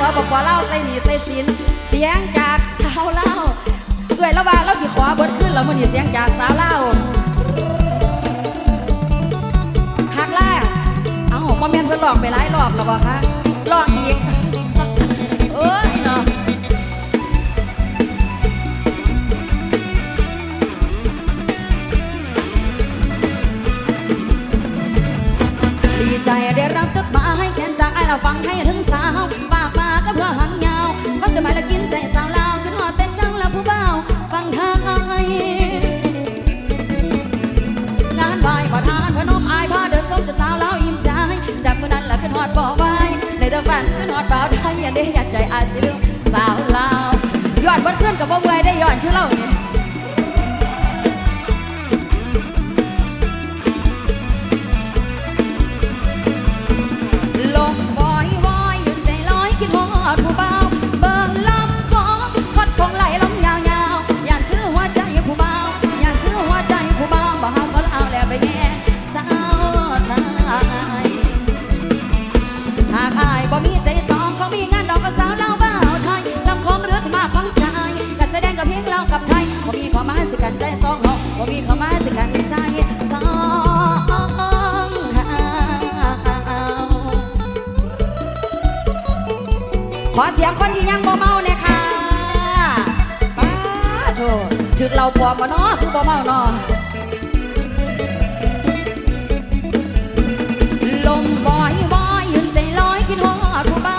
สปปลาวใส่หนีใส่สินเสียงจากสาวเล่าวเอื้อยละว่าเราสิขอเบิดขึ้นแล้วมื้อนี้เสียงจากสาวเล่าหักแรกเอ้าบ่แม่นเพิ่อนลองไปหลายรอบแล้วบ่คะลองอีกเอ้ยเนาะดีใจได้รับจดหมายเขียนจากไอ้เราฟังให้ถึงสาว หากมาก็เพื่อหันยาจะมาละกินใจสาวลาวขึ้นหอดเต้นช่างละผู้เบาฟังทางไองานไหวขอทานพนมอายพาเดินส้มจะสาวลาวอิ่มใจจากเมื่อนั้นละขึ้นหอดบ่อไว้ในเดิมฝันขึ้นหอดเบาไทยอย่าได้ยัดใจอาจสิลืมสาวลาว อเสียงคนที่ยังบ่เมาเนี่ยค่ะป้าโถถึกเราพอมาเนาะคือบ่เมาเนาะลมบ่อยวอยยืนใจลอยคิดฮอดผู้เบา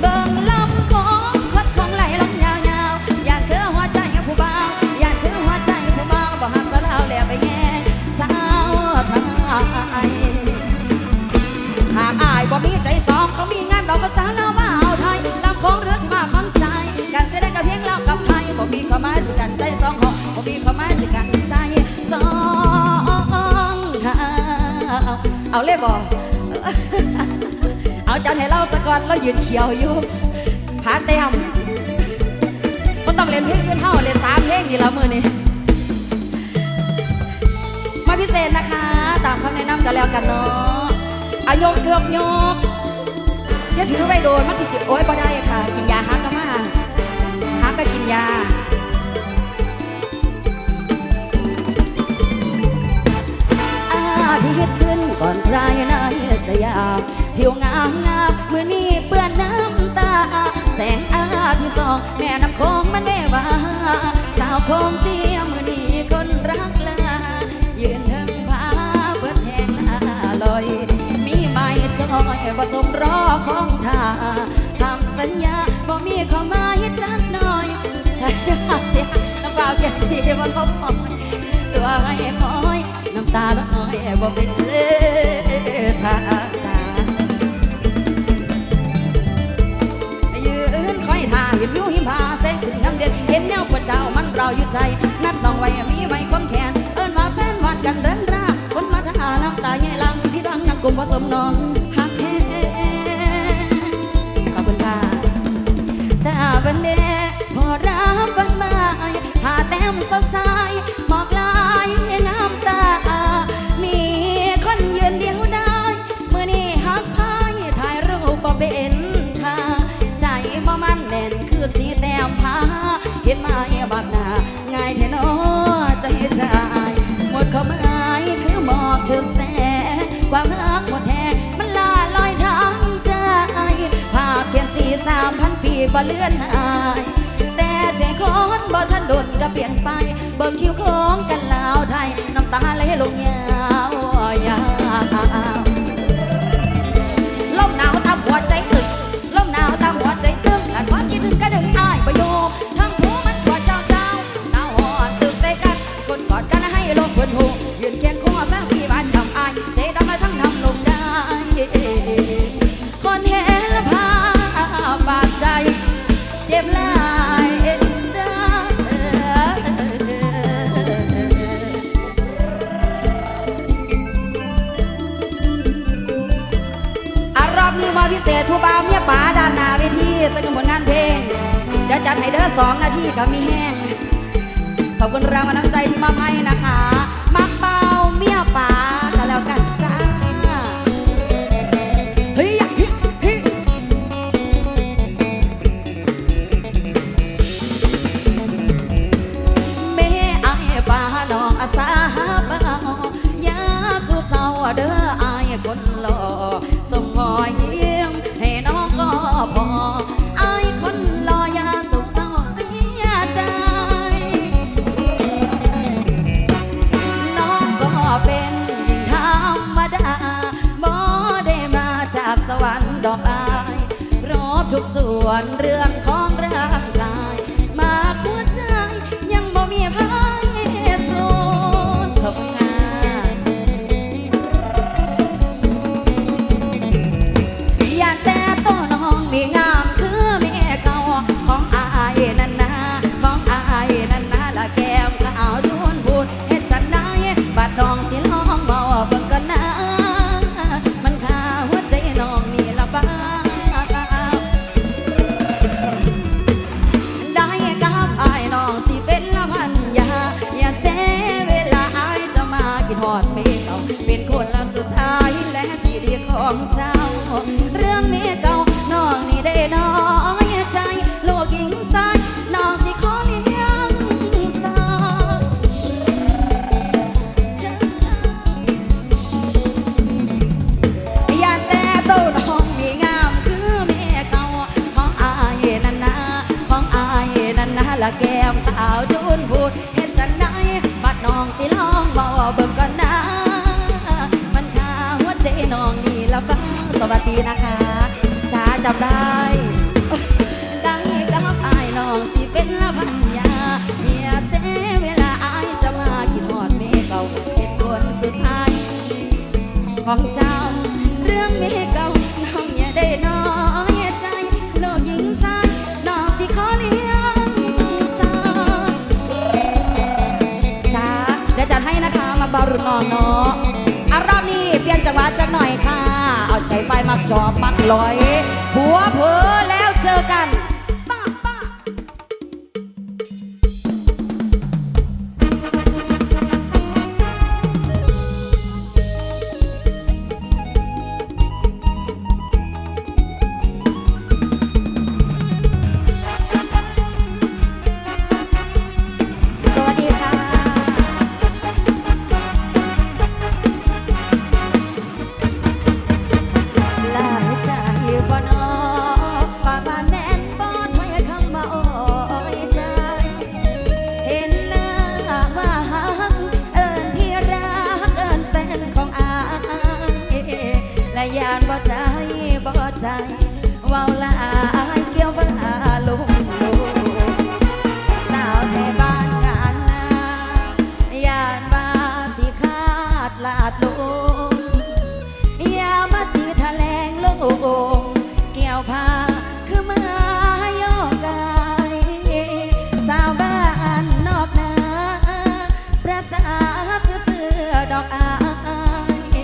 เบิ่งลำของคดของไหลลงยาวๆอยากคือหัวใจผู้เบาอยากคือหัวใจผู้เบาบ่หักสะเราแล้วไปแย่สาวไทย เอาเลยบ่เอาจันให้เราสะก่อนเรายืนเขียวอยู่ผาเต็มก็ต้องเล่นเพลงยืนเท่าเล่นสามเพลงนี่ละมือนี่มาพิเศษนะคะ ตามคำแนะนำกันแล้วกันเนาะอายกยกยกอย่าถือไปโดนมันสิจิโอ้ยบ่ได้ค่ะ กินยาฮักก็มาฮักก็กินยา ก่อนใครในสยามผิวงามงามเมื่อนี้เปื้อนน้ำตา แสงอาทิตย์สองแม่น้ำคงมันแม่ว่า สาวคงเจียมเมื่อนี้คนรักลายืนเทิงผาเบิดแหงลาลอย มีไม้จอยผสมรอของทาคำสัญญาบ่มีข้อหมายจักหน่อยใช่เสียน้ำเปล่าเกียรติมันก็พอตัวให้คอ ตาละน้อยบ่เป็นเลือทาจายืนคอยท่าเห็นอยู่หิมพาแสงถึงน้ำเด็ดเห็นแนวพระเจ้ามันเราอยู่ใจ นัดน้องไว้มีไว้ความแขนเอิ้นว่าแฟนวานกันเรินราคนมาท่าน้ำตาใหญ่ลังที่รังนักกลมผสมนองหักแท้ขอบคุณค่ะตาบันเดพอรับบันมาหาแต้มสดใบ่เลื่อนหาย แต่ใจคนบ่ทันโดนก็เปลี่ยนไป เบิ่งคิวของกันลาวไทย น้ำตาไหลลงยา เด้อสองนาทีก็มีแห้ง ขอบคุณแรงมาน้ำใจที่มาให้นะคะ มักเป่าเมียป่ากัแล้วกันจ้าเฮ้ยเฮ้ยเมไอป่าน้องอาสาเบายาคือเศร้าเด้อไยคนหล่อ วนเรือ แก้มสาวโดนพูดเห็นจังไหนบัดน้องสิลองบ่เบิ่งก่อนนะ มันขาหัวใจน้องนี่ละฟ้าสวัสดีนะคะจ้าจำได้ บารุนองเนาะอารอบนี้เปลี่ยนจังหวะจังหน่อยค่ะ เอาใจไฟมักจอบมักลอยผัวเผลอแล้วเจอกัน ดอกอาย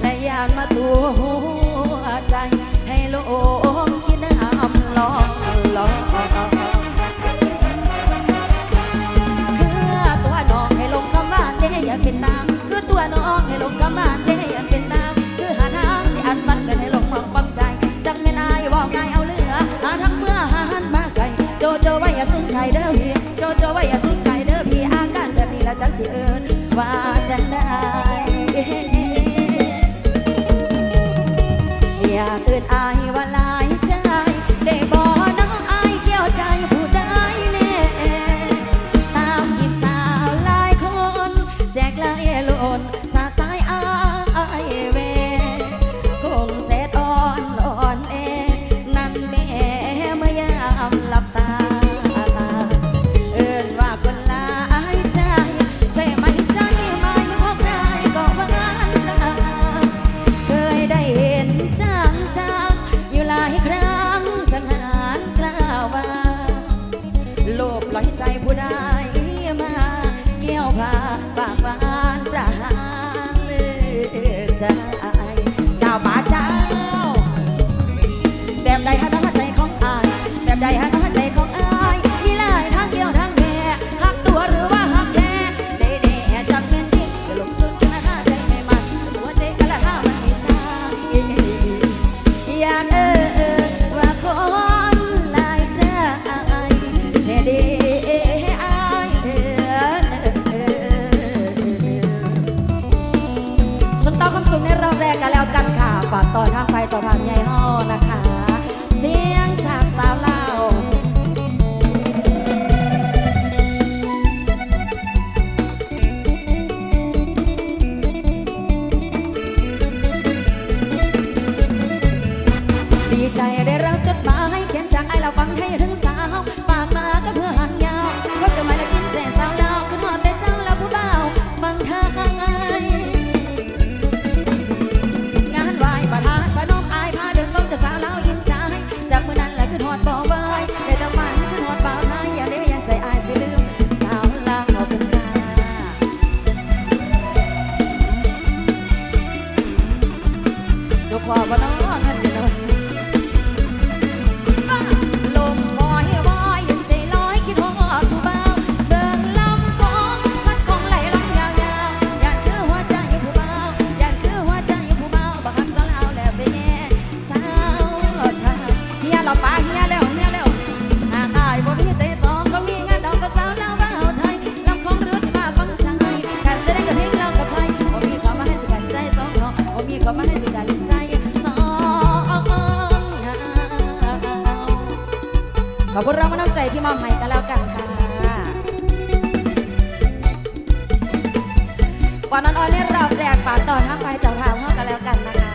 และยานมาตัวหัวใจให้โล ว่าจะได้อยากเอินอายว่า side จ้าพ่อบ่น้อ วันนั้นออนนี่เราแจกฝากต่อทั้าไปจะพางห้องกันแล้วกันนะคะ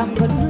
I couldn't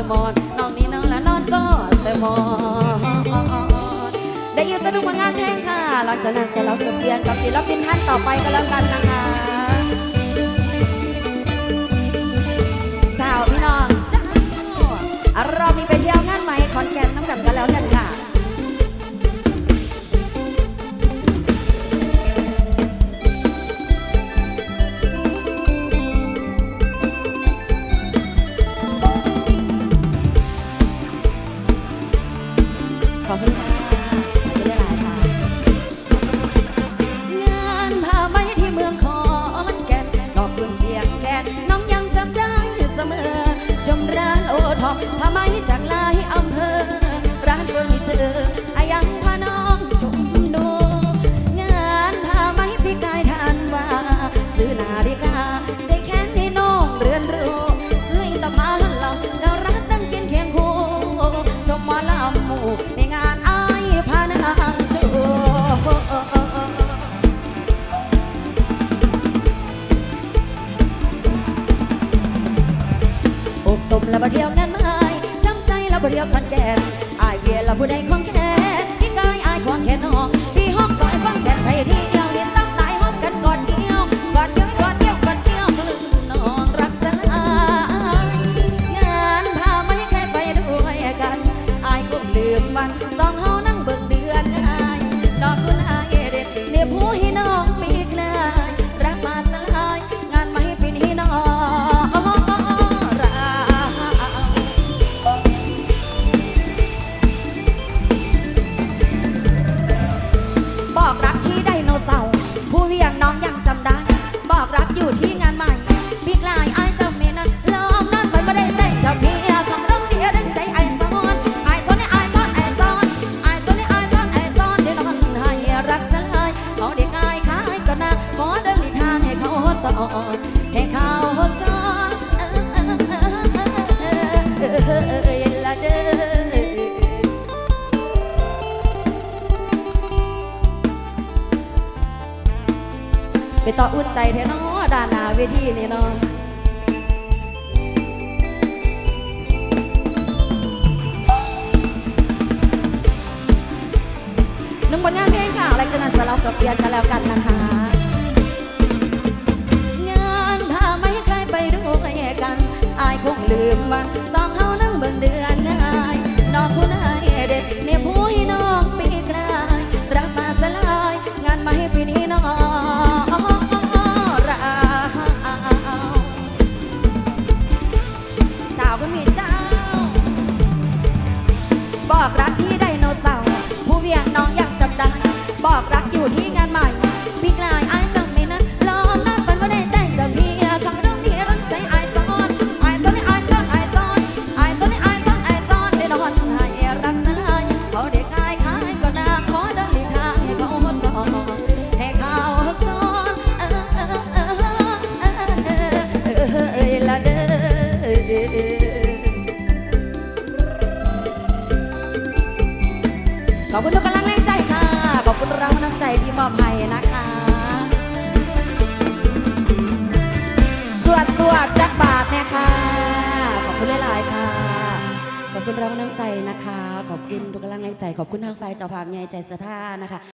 แต่บอนน้องนี่น้องละนอนก็แต่บอนได้ยินสนุกผลงานเพลงค่ะ หลังจากนั้นจะเราจะเปลี่ยนกับศิลปินท่านต่อไปก็แล้วกันนะคะ นอายเวียละผู้ใดของแค่พี่กายอายวามแค่นน้อง หนึ่งผลงานเพลงค่ะอะไรกันนั้นเราสะเปียนกันแล้วกันนะคะ งานพาไม่ใครไปดูใครกัน อายคงลืมมันสองเฮานั่งเบิ่งเดือนนายนอกคุณ จ้าภาพใหญ่ใจสถานะคะ